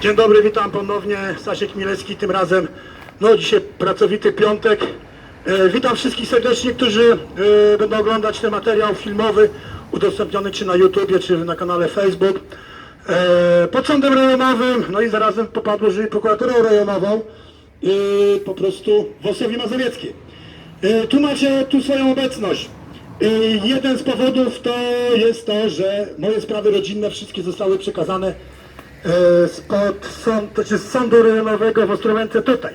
Dzień dobry, witam ponownie. Stasiek Mielecki, tym razem, no dzisiaj pracowity piątek. E, witam wszystkich serdecznie, którzy e, będą oglądać ten materiał filmowy udostępniony czy na YouTubie, czy na kanale Facebook. E, pod sądem rejonowym, no i zarazem popadło, że prokuraturą rejonową e, po prostu w Osowie Mazowieckiej. E, tu macie tu swoją obecność. E, jeden z powodów to jest to, że moje sprawy rodzinne wszystkie zostały przekazane spod sąd, znaczy z sądu rejonowego w Ostrowęce tutaj.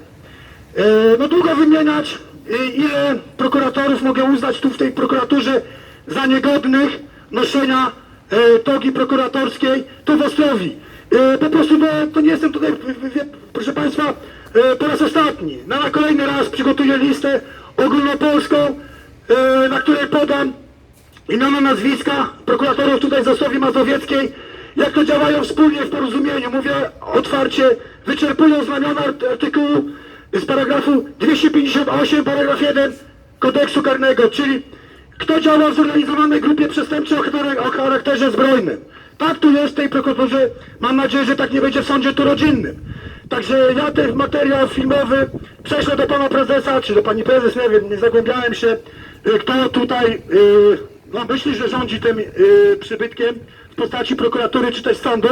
E, No długo wymieniać, e, ile prokuratorów mogę uznać tu w tej prokuraturze za niegodnych noszenia e, togi prokuratorskiej tu w Ostrowi. E, Po prostu no, to nie jestem tutaj, proszę Państwa, e, po raz ostatni. No, na kolejny raz przygotuję listę ogólnopolską, e, na której podam imiona, nazwiska prokuratorów tutaj z Ostrowi Mazowieckiej, jak to działają wspólnie w porozumieniu. Mówię otwarcie, wyczerpują znamiona art- artykułu z paragrafu 258, paragraf 1 kodeksu karnego, czyli kto działa w zorganizowanej grupie przestępczej o charakterze- zbrojnym. Tak tu jest w tej prokuraturze, mam nadzieję, że tak nie będzie w sądzie tu rodzinnym. Także ja ten materiał filmowy prześlę do pana prezesa, czy do pani prezes, nie wiem, nie zagłębiałem się, y, kto tutaj, y, no myśli, że rządzi tym y, przybytkiem w postaci prokuratury czy też sądu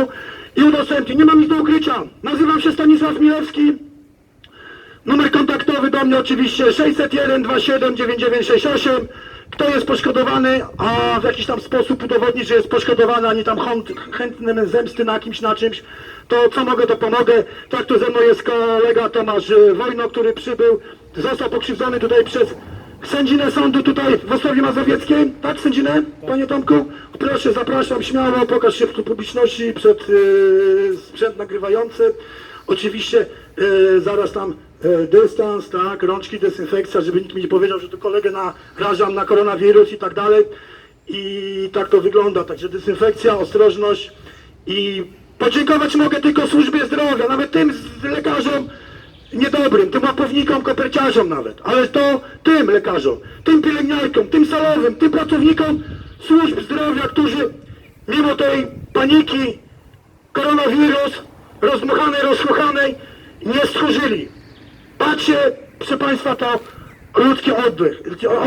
i udostępni. Nie mam nic do ukrycia. Nazywam się Stanisław Milewski. Numer kontaktowy do mnie oczywiście 601 27 9968. Kto jest poszkodowany, a w jakiś tam sposób udowodnić, że jest poszkodowany, ani tam chęt, chętny zemsty na kimś, na czymś, to co mogę, to pomogę. Tak, tu ze mną jest kolega Tomasz y, Wojno, który przybył, został pokrzywdzony tutaj przez sędzinę sądu tutaj w Ostrowie Mazowieckiej. Tak, sędzinę, panie Tomku? Proszę, zapraszam, śmiało, pokaż się w publiczności przed yy, sprzęt nagrywający. Oczywiście e, zaraz tam e, dystans, tak, rączki, dezynfekcja, żeby nikt mi nie powiedział, że to kolegę narażam na koronawirus i tak dalej. I tak to wygląda. Także dezynfekcja, ostrożność i podziękować mogę tylko służbie zdrowia, nawet tym lekarzom niedobrym, tym łapownikom, koperciarzom nawet, ale to tym lekarzom, tym pielęgniarkom, tym salowym, tym pracownikom służb zdrowia, którzy mimo tej paniki, koronawirus, rozmuchanej, rozchuchanej, nie stchórzyli. Patrzcie, proszę Państwa, to ludzki oddech,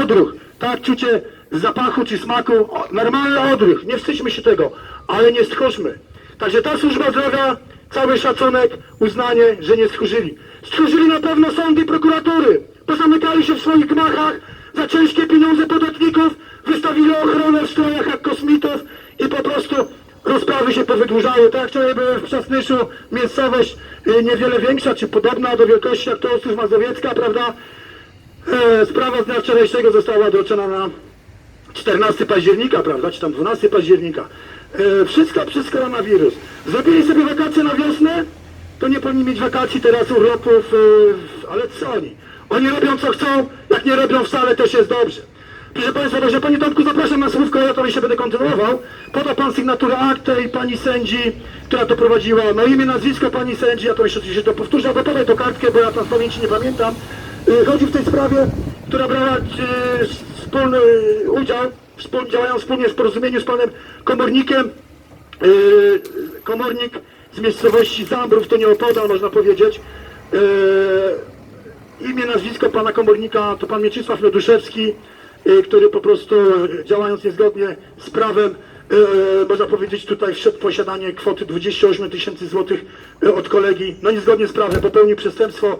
odruch, tak, czucie zapachu czy smaku, normalny odruch, nie wstydźmy się tego, ale nie stchórzmy. Także ta służba zdrowia, cały szacunek, uznanie, że nie stchórzyli. Stchórzyli na pewno sądy i prokuratury, pozamykali się w swoich gmachach za ciężkie pieniądze podatników, wystawili ochronę w strojach jak kosmitów i po prostu rozprawy się powydłużały. Tak, wczoraj byłem w Przasnyszu, miejscowość y, niewiele większa, czy podobna do wielkości jak to Ostrów Mazowiecka, prawda? E, sprawa z dnia wczorajszego została odroczona na 14 października, prawda, czy tam 12 października. E, wszystko przez koronawirus. Zrobili sobie wakacje na wiosnę, to nie powinni mieć wakacji teraz, urlopów, e, ale co oni? Oni robią co chcą, jak nie robią wcale też jest dobrze. Proszę Państwa, także Panie Tomku, zapraszam na słówko, ja to jeszcze będę kontynuował. Poda Pan sygnaturę akta i Pani sędzi, która to prowadziła. No imię, nazwisko Pani sędzi, ja to jeszcze oczywiście to powtórzę, albo podaj to kartkę, bo ja tam z pamięci nie pamiętam. Y, Chodzi w tej sprawie, która brała wspólny udział, działają wspólnie w porozumieniu z Panem Komornikiem. Y, Komornik z miejscowości Zambrów, to nie opodal, można powiedzieć. Y, Imię, nazwisko pana komornika to pan Mieczysław Loduszewski, y, który po prostu działając niezgodnie z prawem, można powiedzieć tutaj wszedł posiadanie kwoty 28 tysięcy złotych od kolegi, no niezgodnie z prawem, popełnił przestępstwo,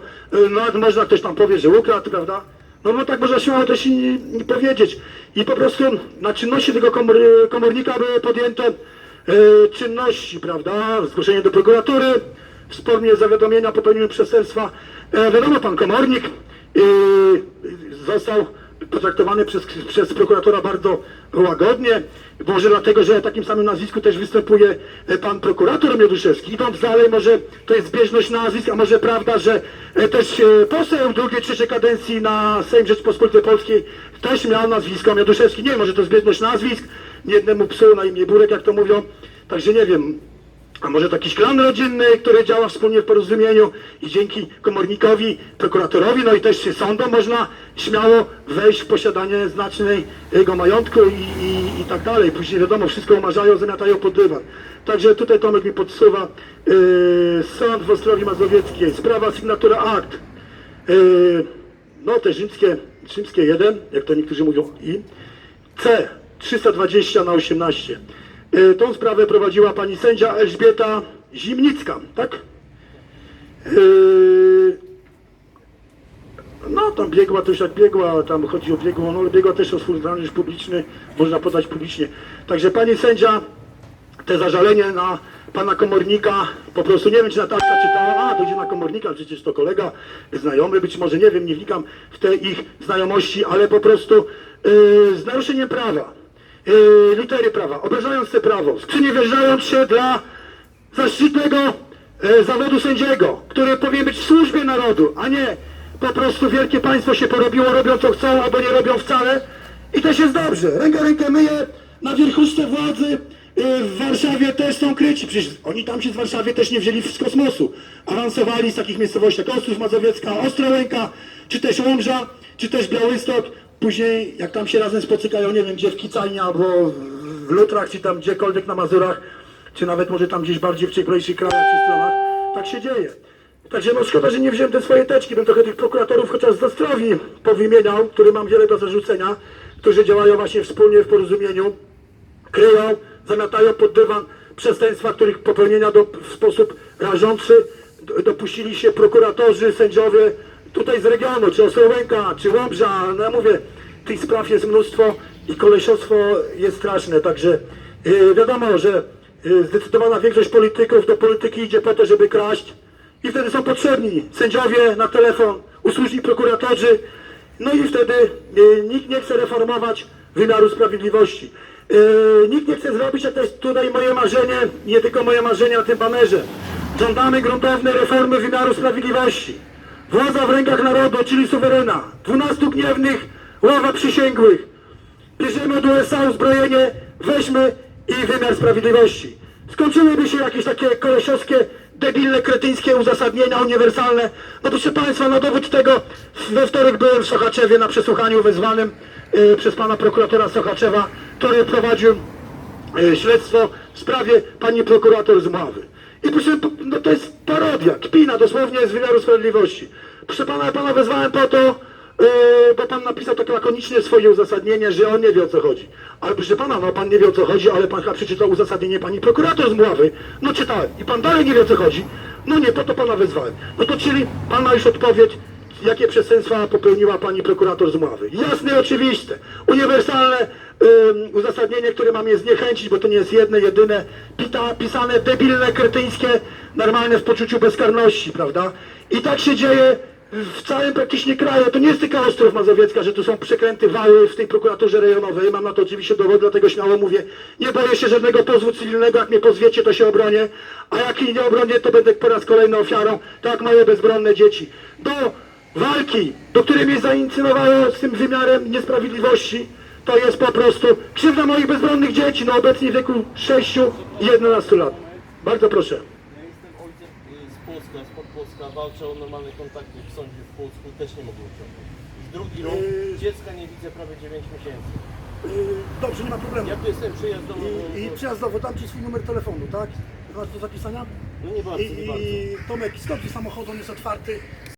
no można ktoś tam powie, że ukradł, prawda? No bo tak można śmiało też i, i powiedzieć. I po prostu na czynności tego komor, komornika były podjęte e, czynności, prawda? Zgłoszenie do prokuratury, w zawiadomienia o przestępstwa. E, wiadomo, pan komornik e, został potraktowany przez, przez prokuratora bardzo łagodnie. Może dlatego, że o takim samym nazwisku też występuje e, pan prokurator Mioduszewski. Idąc dalej, może to jest zbieżność nazwisk, a może prawda, że e, też e, poseł drugiej, trzeciej kadencji na Sejm Rzeczpospolitej Polskiej też miał nazwisko Mioduszewski. Nie wiem, może to zbieżność nazwisk. Jednemu psu na imię Burek, jak to mówią. Także nie wiem, A może to jakiś klan rodzinny, który działa wspólnie w porozumieniu i dzięki komornikowi, prokuratorowi, no i też sądom można śmiało wejść w posiadanie znacznej jego majątku i, i, i tak dalej. Później wiadomo, wszystko umarzają, zamiatają pod dywan. Także tutaj Tomek mi podsuwa yy, sąd w Ostrowi Mazowieckiej, sprawa sygnatura akt. Yy, no te rzymskie, rzymskie 1, jak to niektórzy mówią i C 320 na 18. Yy, tą sprawę prowadziła pani sędzia Elżbieta Zimnicka, tak? Yy, no tam biegła już jak biegła, tam chodzi o biegłą, no ale biegła też o branż publiczny, można podać publicznie. Także pani sędzia te zażalenie na pana komornika, po prostu nie wiem czy Natalia czytała, a to idzie na komornika, przecież to kolega, znajomy, być może nie wiem, nie wnikam w te ich znajomości, ale po prostu yy, z naruszeniem prawa, yy, litery prawa, obrażając te prawo, sprzeniewierzając się dla zaszczytnego e, zawodu sędziego, który powinien być w służbie narodu, a nie po prostu wielkie państwo się porobiło, robią co chcą, albo nie robią wcale. I też jest dobrze. Ręka rękę myje na wierchuszce władzy. e, W Warszawie też są kryci. Przecież oni tam się z Warszawy też nie wzięli z kosmosu. Awansowali z takich miejscowości jak Ostrów Mazowiecka, Ostrołęka, czy też Łomża, czy też Białystok. Później, jak tam się razem spotykają, nie wiem gdzie, w Kicajnie albo w Lutrach, czy tam gdziekolwiek na Mazurach, czy nawet może tam gdzieś bardziej w cieplejszych krajach czy stronach, tak się dzieje. Także no szkoda, że nie wziąłem te swoje teczki, bym trochę tych prokuratorów chociaż z Ostrowi powymieniał, który mam wiele do zarzucenia, którzy działają właśnie wspólnie w porozumieniu, kryją, zamiatają pod dywan przestępstwa, których popełnienia do, w sposób rażący dopuścili się prokuratorzy, sędziowie tutaj z regionu, czy Ostrołęka, czy Łomża, no ja mówię, tych spraw jest mnóstwo i kolesiostwo jest straszne, także yy, wiadomo, że yy, zdecydowana większość polityków do polityki idzie po to, żeby kraść i wtedy są potrzebni sędziowie na telefon, usłużni prokuratorzy, no i wtedy yy, nikt nie chce reformować wymiaru sprawiedliwości. Yy, nikt nie chce zrobić, jak to jest tutaj moje marzenie, nie tylko moje marzenie na tym banerze. Żądamy gruntownej reformy wymiaru sprawiedliwości. Władza w rękach narodu, czyli suwerena. 12 gniewnych, ława przysięgłych. Bierzemy od USA uzbrojenie, weźmy i wymiar sprawiedliwości. Skończyłyby się jakieś takie kolesiowskie, debilne, kretyńskie uzasadnienia uniwersalne. No proszę Państwa, na dowód tego we wtorek byłem w Sochaczewie na przesłuchaniu wezwanym y, przez pana prokuratora Sochaczewa, który prowadził e, śledztwo w sprawie pani prokurator z Mławy. I proszę, no to jest parodia, kpina dosłownie z wymiaru sprawiedliwości. Proszę pana, ja pana wezwałem po to, e, bo pan napisał tak lakonicznie swoje uzasadnienie, że on nie wie o co chodzi. Ale proszę pana, no pan nie wie o co chodzi, ale pan chyba przeczytał uzasadnienie pani prokurator z Mławy. No czytałem. I pan dalej nie wie o co chodzi. No nie, po to pana wezwałem. No to czyli pan ma już odpowiedź, jakie przestępstwa popełniła pani prokurator z Mławy. Jasne oczywiste. Uniwersalne ym, uzasadnienie, które ma mnie zniechęcić, bo to nie jest jedne, jedyne, pita, pisane, debilne, kretyńskie, normalne w poczuciu bezkarności, prawda? I tak się dzieje w całym praktycznie kraju. To nie jest tylko Ostrów Mazowiecka, że tu są przekręty wały w tej prokuraturze rejonowej. Mam na to oczywiście dowód, dlatego śmiało mówię. Nie boję się żadnego pozwu cywilnego. Jak mnie pozwiecie, to się obronię. A jak nie obronię, to będę po raz kolejny ofiarą, tak jak moje bezbronne dzieci. Do walki, do której mnie zainicjowało z tym wymiarem niesprawiedliwości, to jest po prostu krzywda moich bezbronnych dzieci, no obecnie w wieku 6 i 11 lat. Bardzo proszę. Ja jestem ojcem y, z Polska, Podpolska, walczę o normalne kontakty w sądzie w Polsku, też nie mogę osiągnąć. Już drugi rok, Yy. dziecka nie widzę prawie 9 miesięcy. Yy, dobrze, nie ma problemu. Ja tu jestem przyjazdowo, I, I przyjazdowo dam Ci swój numer telefonu, tak? Masz do zapisania? no nie bardzo, I, nie bardzo. I Tomek, skąd Ci samochód, on jest otwarty.